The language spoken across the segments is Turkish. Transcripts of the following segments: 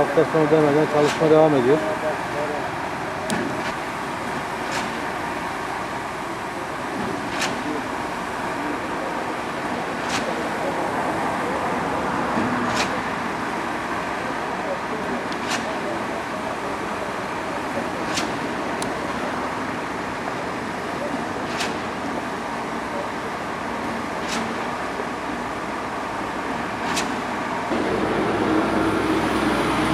Hafta sonu demeden çalışma devam ediyor.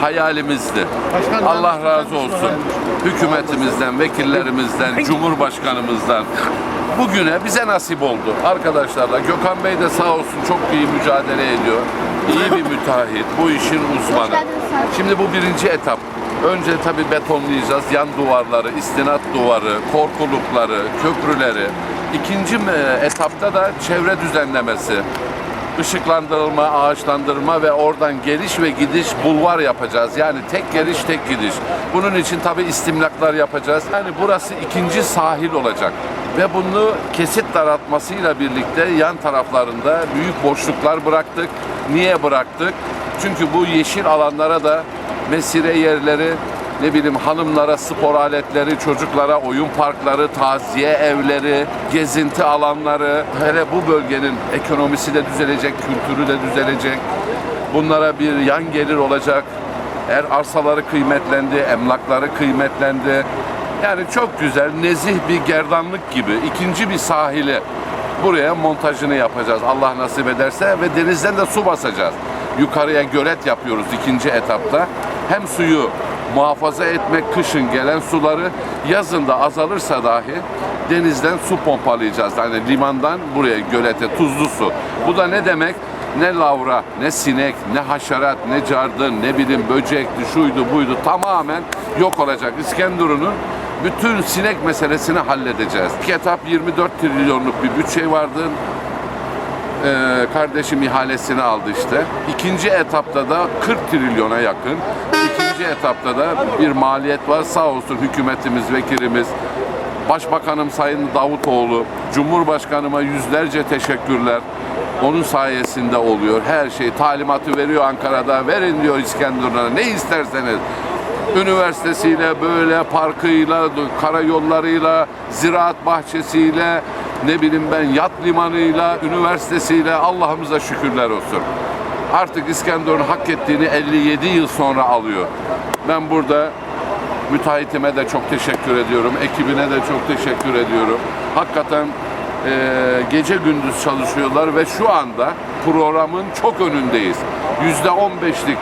Hayalimizdi. Allah razı olsun. Hükümetimizden, vekillerimizden, Cumhurbaşkanımızdan. Bugüne bize nasip oldu. Arkadaşlarla Gökhan Bey de sağ olsun çok iyi mücadele ediyor. İyi bir müteahhit, bu işin uzmanı. Şimdi bu birinci etap. Önce tabii betonlayacağız yan duvarları, istinat duvarı, korkulukları, köprüleri. İkinci e, etapta da çevre düzenlemesi, ışıklandırılma, ağaçlandırma ve oradan geliş ve gidiş bulvar yapacağız. Yani tek geliş, tek gidiş. Bunun için tabii istimlaklar yapacağız. Yani burası ikinci sahil olacak. Ve bunu kesit daraltmasıyla birlikte yan taraflarında büyük boşluklar bıraktık. Niye bıraktık? Çünkü bu yeşil alanlara da mesire yerleri, ne bileyim hanımlara spor aletleri, çocuklara oyun parkları, taziye evleri, gezinti alanları, hele bu bölgenin ekonomisi de düzelecek, kültürü de düzelecek. Bunlara bir yan gelir olacak. Er arsaları kıymetlendi, emlakları kıymetlendi. Yani çok güzel, nezih bir gerdanlık gibi ikinci bir sahili buraya montajını yapacağız Allah nasip ederse ve denizden de su basacağız. Yukarıya gölet yapıyoruz ikinci etapta. Hem suyu muhafaza etmek kışın gelen suları yazın da azalırsa dahi denizden su pompalayacağız. Yani limandan buraya gölete tuzlu su. Bu da ne demek? Ne lavra, ne sinek, ne haşerat, ne cardın, ne bileyim böcekti, şuydu buydu tamamen yok olacak. İskenderun'un bütün sinek meselesini halledeceğiz. İlk etap 24 trilyonluk bir bütçe vardı. Ee, kardeşim ihalesini aldı işte. İkinci etapta da 40 trilyona yakın. İkinci etapta da bir maliyet var. Sağ olsun hükümetimiz, vekilimiz, Başbakanım Sayın Davutoğlu, Cumhurbaşkanıma yüzlerce teşekkürler. Onun sayesinde oluyor. Her şey talimatı veriyor Ankara'da. Verin diyor İskenderun'a ne isterseniz. Üniversitesiyle, böyle parkıyla, karayollarıyla, ziraat bahçesiyle, ne bileyim ben yat limanıyla, üniversitesiyle Allah'ımıza şükürler olsun. Artık İskenderun hak ettiğini 57 yıl sonra alıyor. Ben burada müteahhitime de çok teşekkür ediyorum. Ekibine de çok teşekkür ediyorum. Hakikaten eee, gece gündüz çalışıyorlar ve şu anda programın çok önündeyiz. Yüzde 15'lik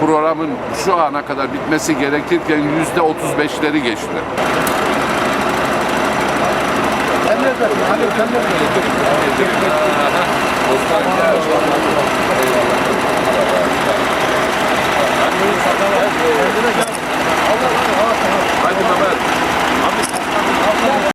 programın şu ana kadar bitmesi gerekirken yüzde 35'leri geçti. Hadi Mehmet.